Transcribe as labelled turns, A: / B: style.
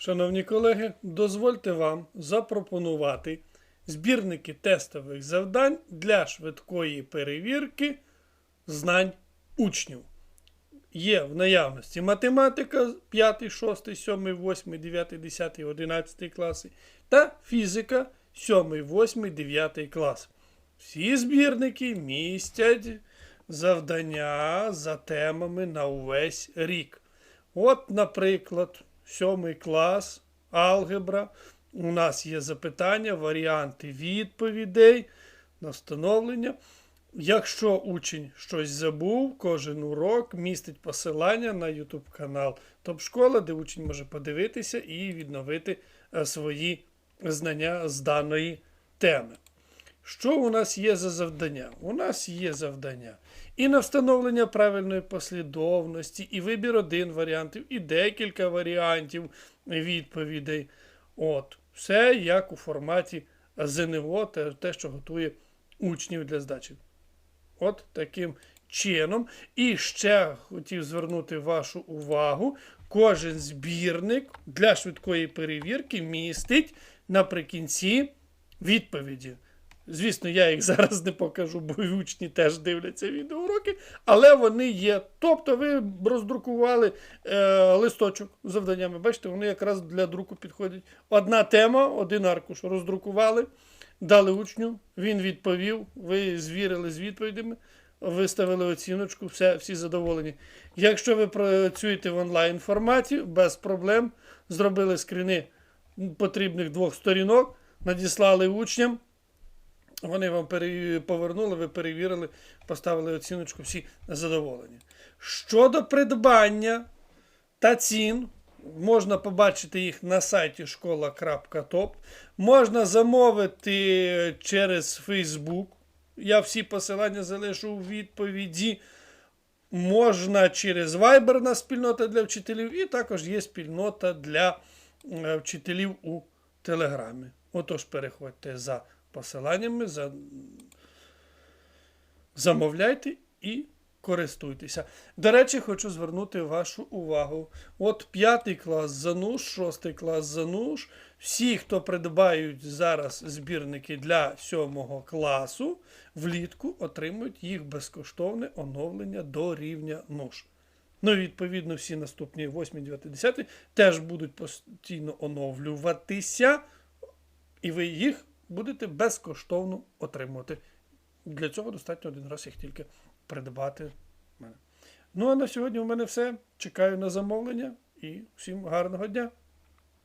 A: Шановні колеги, дозвольте вам запропонувати збірники тестових завдань для швидкої перевірки знань учнів. Є в наявності математика 5, 6, 7, 8, 9, 10, 11 класи та фізика 7, 8, 9 клас. Всі збірники містять завдання за темами на увесь рік. От, наприклад, 7 клас, алгебра. У нас є запитання, варіанти відповідей на встановлення. Якщо учень щось забув, кожен урок містить посилання на YouTube канал Топ-школа, де учень може подивитися і відновити е, свої знання з даної теми. Що у нас є за завдання? У нас є завдання і на встановлення правильної послідовності, і вибір один варіантів, і декілька варіантів відповідей. От, все як у форматі ЗНО, те, що готує учнів для здачі. От таким чином. І ще хотів звернути вашу увагу: кожен збірник для швидкої перевірки містить наприкінці відповіді. Звісно, я їх зараз не покажу, бо учні теж дивляться відеоуроки, але вони є. Тобто ви роздрукували е, листочок з завданнями. Бачите, вони якраз для друку підходять. Одна тема, один аркуш роздрукували, дали учню, він відповів, ви звірили з відповідями, виставили оціночку, все, всі задоволені. Якщо ви працюєте в онлайн форматі, без проблем, зробили скріни потрібних двох сторінок, надіслали учням. Вони вам повернули, ви перевірили, поставили оціночку, всі задоволені. Щодо придбання та цін, можна побачити їх на сайті школа.топ. Можна замовити через Facebook. Я всі посилання залишу у відповіді. Можна через Viber на спільнота для вчителів, і також є спільнота для е, вчителів у Телеграмі. Отож, переходьте за посиланнями, за... замовляйте і користуйтеся. До речі, хочу звернути вашу увагу. От п'ятий клас зануш, шостий клас зануш. Всі, хто придбають зараз збірники для сьомого класу, влітку отримують їх безкоштовне оновлення до рівня НУШ. Ну, і відповідно, всі наступні 8, 9, 10 теж будуть постійно оновлюватися, і ви їх будете безкоштовно отримувати. Для цього достатньо один раз їх тільки придбати. Ну а на сьогодні у мене все. Чекаю на замовлення і всім гарного дня!